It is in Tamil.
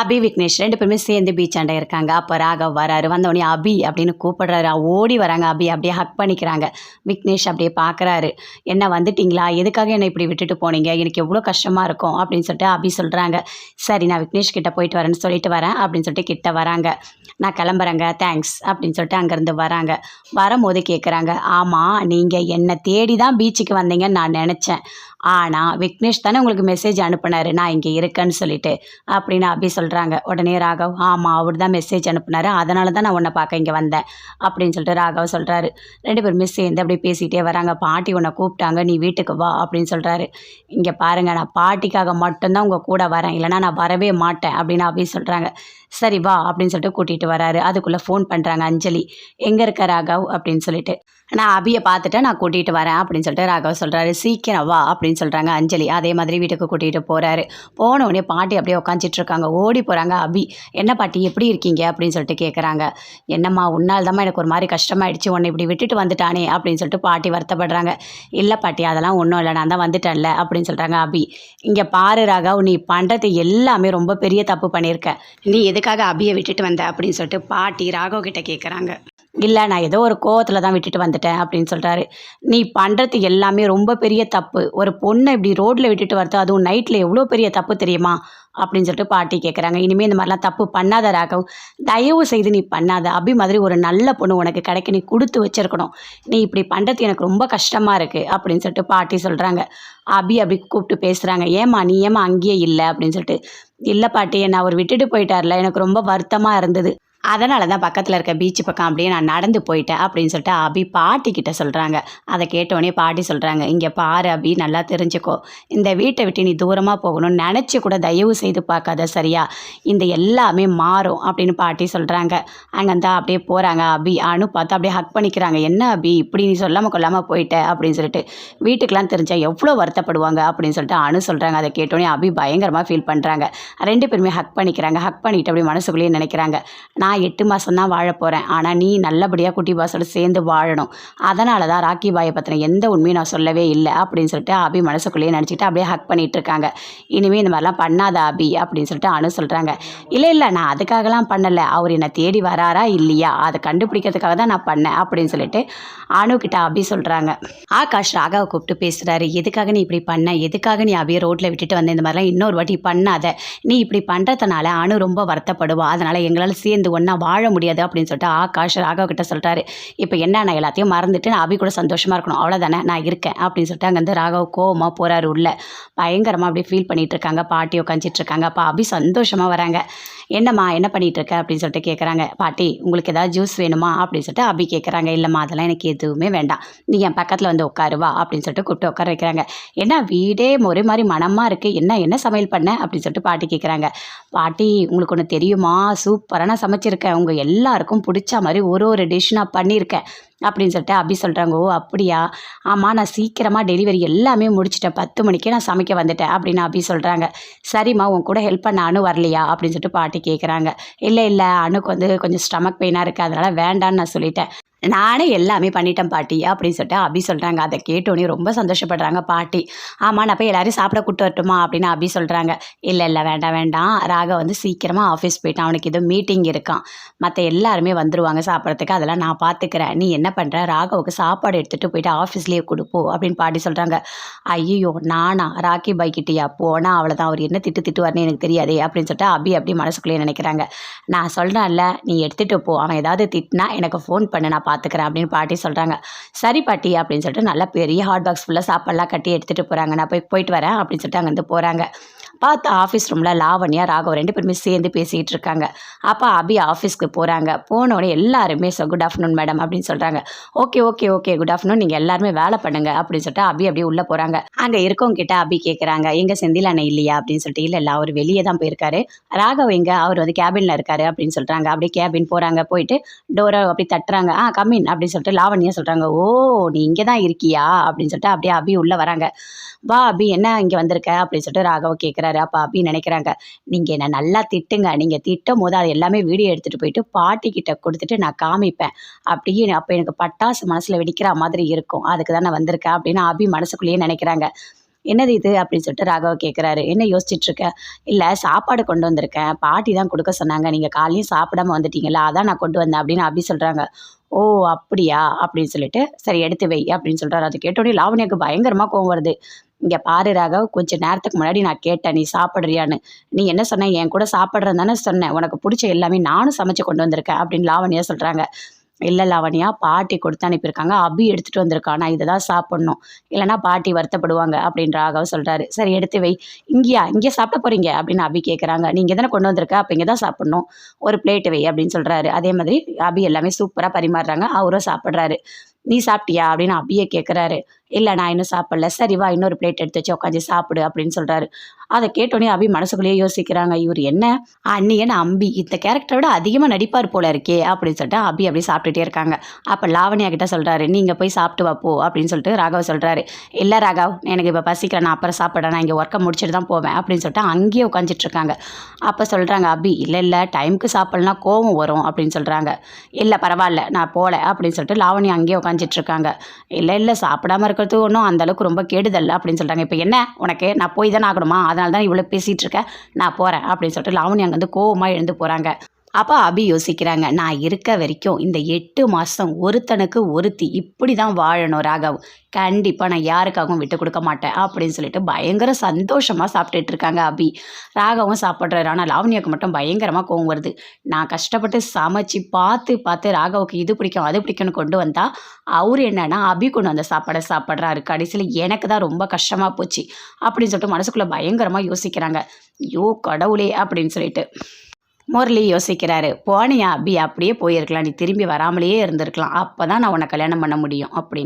அபி விக்னேஷ் ரெண்டு பேருமே சேர்ந்து பீச் அண்டை இருக்காங்க. அப்போ ராகவ் வராரு. வந்தோடனே அபி அப்படின்னு கூப்பிடுறாரு. ஓடி வராங்க. அபி அப்படியே ஹக் பண்ணிக்கிறாங்க. விக்னேஷ் அப்படியே பார்க்குறாரு என்ன வந்துட்டிங்களா? எதுக்காக என்னை இப்படி விட்டுட்டு போனீங்க? எனக்கு எவ்வளோ கஷ்டமாக இருக்கும் அப்படின்னு சொல்லிட்டு அபி சொல்கிறாங்க சரி நான் விக்னேஷ் கிட்ட போயிட்டு வரேன்னு சொல்லிட்டு வரேன் அப்படின்னு சொல்லிட்டு கிட்ட வராங்க. நான் கிளம்புறேங்க. தேங்க்ஸ் அப்படின்னு சொல்லிட்டு அங்கேருந்து வராங்க. வரும்போது கேட்குறாங்க ஆமாம் நீங்கள் என்னை தேடி தான் பீச்சுக்கு வந்தீங்கன்னு நான் நினச்சேன். ஆனால் விக்னேஷ் தானே உங்களுக்கு மெசேஜ் அனுப்புனாரு நான் இங்கே இருக்கேன்னு சொல்லிட்டு. அப்படின்னு அபி சொல்கிறாங்க உடனே ராகவ் ஆமாம் அவர் தான் மெசேஜ் அனுப்புனாரு. அதனால தான் நான் உன்னை பார்க்க இங்கே வந்தேன். அப்படின்னு சொல்லிட்டு ராகவ் சொல்கிறாரு ரெண்டு பேருமே சேர்ந்து அப்படியே பேசிகிட்டே வராங்க. பாட்டி உன்னை கூப்பிட்டாங்க நீ வீட்டுக்கு வா. அப்படின்னு சொல்கிறாரு இங்கே பாருங்க நான் பாட்டிக்காக மட்டும்தான் உங்கள் கூட வரேன். இல்லைனா நான் வரவே மாட்டேன். அப்படின்னு அபி சொல்கிறாங்க சரி வா அப்படின்னு சொல்லிட்டு கூட்டிகிட்டு வராரு. அதுக்குள்ளே ஃபோன் பண்ணுறாங்க அஞ்சலி. எங்கே இருக்க ராகவ்? அப்படின்னு சொல்லிட்டு. நான் அபியை பார்த்துட்டு நான் கூட்டிகிட்டு வரேன் அப்படின்னு சொல்லிட்டு ராகவ் சொல்கிறாரு சீக்கிரம் வா அப்படின்னு சொல்கிறாங்க அஞ்சலி. அதே மாதிரி வீட்டுக்கு கூட்டிகிட்டு போகிறாரு போன உடனே பாட்டி அப்படியே உட்காந்துட்டு இருக்காங்க. ஓடி போகிறாங்க அபி. என்ன பாட்டி எப்படி இருக்கீங்க? அப்படின்னு சொல்லிட்டு கேட்குறாங்க என்னம்மா உன்னால் தான் எனக்கு ஒரு மாதிரி கஷ்டமாயிடுச்சு. உன்னை இப்படி விட்டுட்டு வந்துட்டானே அப்படின்னு சொல்லிட்டு பாட்டி வருத்தப்படுறாங்க. இல்லை பாட்டி அதெல்லாம் ஒன்றும் இல்லை. நான் தான் வந்துட்டேன்ல அப்படின்னு சொல்கிறாங்க அபி. இங்கே பாரு ராகவ் நீ பண்ணுறது எல்லாமே ரொம்ப பெரிய தப்பு பண்ணியிருக்க. நீ எது எதுக்காக அபியை விட்டுட்டு வந்த அப்படின்னு சொல்லிட்டு பாட்டி ராகவ் கிட்ட கேட்குறாங்க இல்லை நான் ஏதோ ஒரு கோவத்தில் தான் விட்டுட்டு வந்துட்டேன் அப்படின்னு சொல்கிறாரு நீ பண்ணுறது எல்லாமே ரொம்ப பெரிய தப்பு. ஒரு பொண்ணை இப்படி ரோட்டில் விட்டுட்டு வரது அதுவும் நைட்டில் எவ்வளோ பெரிய தப்பு தெரியுமா? அப்படின்னு சொல்லிட்டு பாட்டி கேட்குறாங்க இனிமேல் இந்த மாதிரிலாம் தப்பு பண்ணாத ராகவ். தயவு செய்து நீ பண்ணாத. அபி மாதிரி ஒரு நல்ல பொண்ணு உனக்கு கிடைக்க நீ கொடுத்து வச்சிருக்கணும். நீ இப்படி பண்ணுறது எனக்கு ரொம்ப கஷ்டமாக இருக்குது அப்படின்னு சொல்லிட்டு பாட்டி சொல்கிறாங்க அபி அப்படி கூப்பிட்டு பேசுகிறாங்க ஏம்மா நீ ஏம்மா அங்கேயே இல்லை அப்படின்னு சொல்லிட்டு. இல்லை பாட்டி என்னை அவர் விட்டுட்டு போயிட்டார்ல. எனக்கு ரொம்ப வருத்தமாக இருந்தது. அதனால தான் பக்கத்தில் இருக்க பீச் பக்கம் அப்படியே நான் நடந்து போயிட்டேன் அப்படின்னு சொல்லிட்டு அபி பாட்டி கிட்ட சொல்கிறாங்க அதை கேட்டோடனே பாட்டி சொல்கிறாங்க இங்கே பாரு அபி நல்லா தெரிஞ்சுக்கோ. இந்த வீட்டை விட்டு நீ தூரமாக போகணும்னு நினச்சி கூட தயவு செய்து பார்க்காத சரியா? இந்த எல்லாமே மாறும் அப்படின்னு பாட்டி சொல்கிறாங்க அங்கேருந்தா அப்படியே போகிறாங்க அபி. அனு பார்த்து அப்படியே ஹக் பண்ணிக்கிறாங்க. என்ன அபி இப்படி நீ சொல்லாமல் கொள்ளாமல் போயிட்ட? அப்படின்னு சொல்லிட்டு வீட்டுக்கெலாம் தெரிஞ்சால் எவ்வளோ வருத்தப்படுவாங்க? அப்படின்னு சொல்லிட்டு அனு சொல்கிறாங்க அதை கேட்டோடனே அபி பயங்கரமாக ஃபீல் பண்ணுறாங்க ரெண்டு பேருமே ஹக் பண்ணிக்கிறாங்க. ஹக் பண்ணிட்டு அப்படியே மனசுக்குள்ளேயே நினைக்கிறாங்க. நான் நான் எட்டு மாதம் தான் வாழ போகிறேன் ஆனால் நீ நல்லபடியாக குட்டி பாஸோட சேர்ந்து வாழணும். அதனால தான் ராக்கி பாயை பற்றின எந்த உண்மையும் நான் சொல்லவே இல்லை அப்படின்னு சொல்லிட்டு அபி மனசுக்குள்ளேயே நினச்சிட்டு அப்படியே ஹக் பண்ணிகிட்டு இருக்காங்க இனிமேல் இந்த மாதிரிலாம் பண்ணாத அபி அப்படின்னு சொல்லிட்டு அனு சொல்கிறாங்க இல்லை இல்லை நான் அதுக்காகலாம் பண்ணலை. அவர் என்னை தேடி வராரா இல்லையா? அதை கண்டுபிடிக்கிறதுக்காக தான் நான் பண்ணேன் அப்படின்னு சொல்லிட்டு அணுக்கிட்ட அபி சொல்கிறாங்க ஆகாஷ் ராகாவை கூப்பிட்டு பேசுகிறாரு எதுக்காக நீ இப்படி பண்ண? எதுக்காக நீ அபியை ரோட்டில் விட்டுட்டு வந்த? இந்த மாதிரிலாம் இன்னொரு வாட்டி பண்ணாத. நீ இப்படி பண்ணுறதுனால அணு ரொம்ப வருத்தப்படுவா. அதனால் எங்களால் சேர்ந்து ஒன்றா வாழ முடியாது அப்படின்னு சொல்லிட்டு ஆகாஷ் ராகவ் கிட்ட சொல்லிட்டாரு. இப்போ என்ன நான் எல்லாத்தையும் மறந்துட்டு நான் அபி கூட சந்தோஷமாக இருக்கணும். அவ்வளோதானே நான் இருக்கேன் அப்படின்னு சொல்லிட்டு அங்கேருந்து ராகவ் கோவமாக போகிறாரு உள்ள. பயங்கரமாக அப்படியே ஃபீல் பண்ணிட்டு இருக்காங்க. பாட்டி உட்காந்துட்டு இருக்காங்க. அப்போ அபி சந்தோஷமாக வராங்க. என்னம்மா என்ன பண்ணிட்டு இருக்க அப்படின்னு சொல்லிட்டு கேட்குறாங்க பாட்டி உங்களுக்கு ஏதாவது ஜூஸ் வேணுமா? அப்படின்னு சொல்லிட்டு அபி கேட்குறாங்க இல்லைம்மா அதெல்லாம் எனக்கு எதுவுமே வேண்டாம். நீ என் பக்கத்தில் வந்து உட்காருவா அப்படின்னு சொல்லிட்டு கூப்பிட்டு உட்கார வைக்கிறாங்க. ஏன்னா வீடே ஒரே மாதிரி மனமாக இருக்குது என்ன என்ன சமையல் பண்ண? அப்படின்னு சொல்லிட்டு பாட்டி கேட்குறாங்க பாட்டி உங்களுக்கு ஒன்று தெரியுமா? சூப்பராக நான் சமைச்சிருக்கேன். உங்கள் எல்லாருக்கும் பிடிச்ச மாதிரி ஒரு ஒரு டிஷ் நான் பண்ணியிருக்கேன். அப்படின்னு சொல்லிட்டு அபி சொல்கிறாங்க ஓ அப்படியா? ஆமாம் நான் சீக்கிரமாக டெலிவரி எல்லாமே முடிச்சிட்டேன். பத்து மணிக்கே நான் சமைக்க வந்துட்டேன் அப்படின்னு அபி சொல்கிறாங்க சரிம்மா உன் கூட ஹெல்ப் பண்ண அனு வரலையா? அப்படின்னு சொல்லிட்டு பாட்டி கேட்குறாங்க. இல்லை இல்லை அணுக்கு வந்து கொஞ்சம் ஸ்டமக் பெயினாக இருக்குது அதனால் வேண்டான்னு நான் சொல்லிட்டேன். நானே எல்லாமே பண்ணிட்டேன் பாட்டி அப்படின்னு சொல்லிட்டு அபி சொல்கிறாங்க அதை கேட்டோன்னே ரொம்ப சந்தோஷப்படுறாங்க பாட்டி. ஆமாம் நான் போய் எல்லாரையும் சாப்பிட கூட்டு வரட்டுமா? அப்படின்னு அபி சொல்கிறாங்க இல்லை இல்லை வேண்டாம் வேண்டாம். ராக வந்து சீக்கிரமாக ஆஃபீஸ் போயிட்டான். அவனுக்கு ஏதோ மீட்டிங் இருக்கான். மற்ற எல்லாருமே வந்துடுவாங்க சாப்பிட்றதுக்கு. அதெல்லாம் நான் பார்த்துக்கிறேன் நீ என்ன பண்ணுற ராகவுக்கு சாப்பாடு எடுத்துகிட்டு போயிட்டு ஆஃபீஸ்லேயே கொடுப்போம் அப்படின்னு பாட்டி சொல்கிறாங்க ஐயோ நானா? ராக்கி பைக்கிட்டியா போனால் அவ்வளோதான் அவர் என்ன திட்டு திட்டுவார்னு எனக்கு தெரியாதே அப்படின்னு சொல்லிட்டு அபி அப்படி மனசுக்குள்ளேயே நினைக்கிறாங்க. நான் சொல்கிறேன்ல நீ எடுத்துகிட்டு போ. அவன் ஏதாவது திட்டினா எனக்கு ஃபோன் பண்ணு. நான் பார்த்துக்கிறேன் அப்படின்னு பாட்டி சொல்கிறாங்க சரி பாட்டி அப்படின்னு சொல்லிட்டு நல்லா பெரிய ஹாட் பாக்ஸ் ஃபுல்லாக சாப்பாடெலாம் கட்டி எடுத்துகிட்டு போகிறாங்க நான் போய் போயிட்டு வரேன் அப்படின்னு சொல்லிட்டு அங்கேருந்து போகிறாங்க பார்த்து ஆஃபீஸ் ரூமில் லாவண்யா ராகவ் ரெண்டு பேருமே சேர்ந்து பேசிகிட்டு இருக்காங்க. அப்போ அபி ஆஃபீஸ்க்கு போகிறாங்க போனோடனே எல்லாருமே ஸோ குட் ஆஃப்டர்நூன் மேடம் அப்படின்னு சொல்கிறாங்க okay okay okay good afternoon நீங்கள் எல்லாருமே வேலை பண்ணுங்க அப்படின்னு சொல்லிட்டு அபி அப்படியே உள்ளே போகிறாங்க அங்கே இருக்கவங்க கிட்ட அபி கேட்குறாங்க எங்கள் செந்தில் அண்ணன் இல்லையா அப்படின்னு சொல்லிட்டு இல்லை இல்லை அவர் வெளியே தான் போயிருக்காரு. ராகவ் இங்கே அவர் வந்து கேபினில் இருக்காரு அப்படின்னு சொல்கிறாங்க அப்படியே கேபின் போகிறாங்க போயிட்டு டோரை அப்படி தட்டுறாங்க. ஆ கம்மின் அப்படின்னு சொல்லிட்டு லாவண்யா சொல்கிறாங்க ஓ நீ இங்கே தான் இருக்கியா? அப்படின்னு சொல்லிட்டு அப்படியே அபி உள்ளே வராங்க. வா அபி என்ன இங்கே வந்திருக்க? அப்படின்னு சொல்லிட்டு ராகவ் கேட்குறாரு அப்போ அபி நினைக்கிறாங்க நீங்கள் என்ன நல்லா திட்டுங்க. நீங்கள் திட்டும் போது அது எல்லாமே வீடியோ எடுத்துகிட்டு போயிட்டு பாட்டி கிட்ட கொடுத்துட்டு நான் காமிப்பேன். அப்படியே அப்போ எனக்கு பட்டாசு மனசில் வெடிக்கிற மாதிரி இருக்கும். அதுக்கு தான் நான் வந்திருக்கேன். அப்படின்னு அபி மனசுக்குள்ளேயே நினைக்கிறாங்க. என்னது இது? அப்படின்னு சொல்லிட்டு ராகவ கேட்குறாரு என்ன யோசிச்சிட்டுருக்க இல்லை சாப்பாடு கொண்டு வந்திருக்கேன் பாட்டி தான் கொடுக்க சொன்னாங்க. நீங்கள் காலையும் சாப்பிடாம வந்துட்டீங்களா அதான் நான் கொண்டு வந்தேன் அப்படின்னு அப்படி சொல்கிறாங்க ஓ அப்படியா? அப்படின்னு சொல்லிட்டு சரி எடுத்து வை அப்படின்னு சொல்கிறாரு அது கேட்டோடனே லாவண்யாவுக்கு பயங்கரமாக கோவம் வருது. இங்கே பாரு ராகவ் கொஞ்சம் நேரத்துக்கு முன்னாடி நான் கேட்டேன் நீ சாப்பிட்றியான்னு. நீ என்ன சொன்ன? என் கூட சாப்பிட்றேன் தானே சொன்னேன். உனக்கு பிடிச்ச எல்லாமே நானும் சமைச்சு கொண்டு வந்திருக்கேன் அப்படின்னு லாவணியா சொல்கிறாங்க இல்லை லாவண்யா பாட்டி கொடுத்து அனுப்பியிருக்காங்க. அபி எடுத்துகிட்டு வந்திருக்கான் நான் இதை தான் சாப்பிட்ணும். இல்லைனா பாட்டி வருத்தப்படுவாங்க அப்படின்னு ராகவ் சொல்கிறாரு சரி எடுத்து வை. இங்கேயா? இங்கே சாப்பிட போகிறீங்க அப்படின்னு அபி கேட்குறாங்க நீங்கள் தானே கொண்டு வந்திருக்க? அப்போ இங்கே தான் சாப்பிட்ணும். ஒரு பிளேட்டு வை அப்படின்னு சொல்கிறாரு அதே மாதிரி அபி எல்லாமே சூப்பராக பரிமாறுறாங்க. அவரும் சாப்பிட்றாரு. நீ சாப்பிட்டியா? அப்படின்னு அபியை கேட்குறாரு இல்லை நான் இன்னும் சாப்பிடல. சரி வா இன்னொரு பிளேட் எடுத்து வச்சு உட்காந்து சாப்பிடு அப்படின்னு சொல்கிறாரு அதை கேட்டோடனே அபி மனசுக்குள்ளேயே யோசிக்கிறாங்க. இவர் என்ன? அன்னியன் அம்பி? இந்த கேரக்டரை விட அதிகமாக நடிப்பார் போல இருக்கே அப்படின்னு சொல்லிட்டு அபி அப்படி சாப்பிட்டுட்டே இருக்காங்க. அப்போ லாவணியா கிட்ட சொல்கிறாரு நீங்கள் போய் சாப்பிட்டு வாப்போ அப்படின்னு சொல்லிட்டு ராகவ் சொல்கிறாரு இல்லை ராகவ் எனக்கு இப்போ பசிக்கிறேன் நான் அப்புறம் சாப்பிட்றேன். நான் இங்கே ஒர்க்கை முடிச்சுட்டு தான் போவேன் அப்படின்னு சொல்லிட்டு அங்கேயே உட்காந்துட்டு இருக்காங்க. அப்போ சொல்கிறாங்க அபி இல்லை இல்லை டைமுக்கு சாப்பிட்லனா கோவம் வரும் அப்படின்னு சொல்கிறாங்க இல்லை பரவாயில்ல நான் போகல அப்படின்னு சொல்லிட்டு லாவணி அங்கேயே உட்காந்துட்டு இருக்காங்க. இல்லை இல்லை சாப்பிடாம இருக்க இருக்கிறது ஒன்றும் அந்தளவுக்கு ரொம்ப கெடுதல் அப்படின்னு சொல்கிறாங்க இப்போ என்ன? உனக்கு நான் போய் தானே ஆகணுமா? அதனால தான் இவ்வளோ பேசிகிட்டு இருக்கேன் நான் போகிறேன் அப்படின்னு சொல்லிட்டு லாவணி அங்கேருந்து கோவமாக எழுந்து போகிறாங்க அப்போ அபி யோசிக்கிறாங்க நான் இருக்க வரைக்கும் இந்த எட்டு மாதம் ஒருத்தனுக்கு ஒருத்தி இப்படி தான் வாழணும் ராகவ். கண்டிப்பாக நான் யாருக்காகவும் விட்டு கொடுக்க மாட்டேன் அப்படின்னு சொல்லிட்டு பயங்கர சந்தோஷமாக சாப்பிட்டுட்டு இருக்காங்க அபி. ராகவும் சாப்பிட்றாரு. ஆனால் லாவண்யாவுக்கு மட்டும் பயங்கரமாக கோவம் வருது. நான் கஷ்டப்பட்டு சமைச்சு பார்த்து பார்த்து ராகவுக்கு இது பிடிக்கும் அது பிடிக்கும்னு கொண்டு வந்தால் அவர் என்னன்னா அபி கொண்டு வந்த சாப்பாடை சாப்பிட்றாரு. கடைசியில் எனக்கு தான் ரொம்ப கஷ்டமாக போச்சு அப்படின்னு சொல்லிட்டு மனசுக்குள்ளே பயங்கரமாக யோசிக்கிறாங்க. ஐயோ கடவுளே அப்படின்னு சொல்லிட்டு முரளி யோசிக்கிறாரு போனியா அபி அப்படியே போயிருக்கலாம். நீ திரும்பி வராமலேயே இருந்திருக்கலாம். அப்போ தான் நான் உன்னை கல்யாணம் பண்ண முடியும் அப்படின்னு.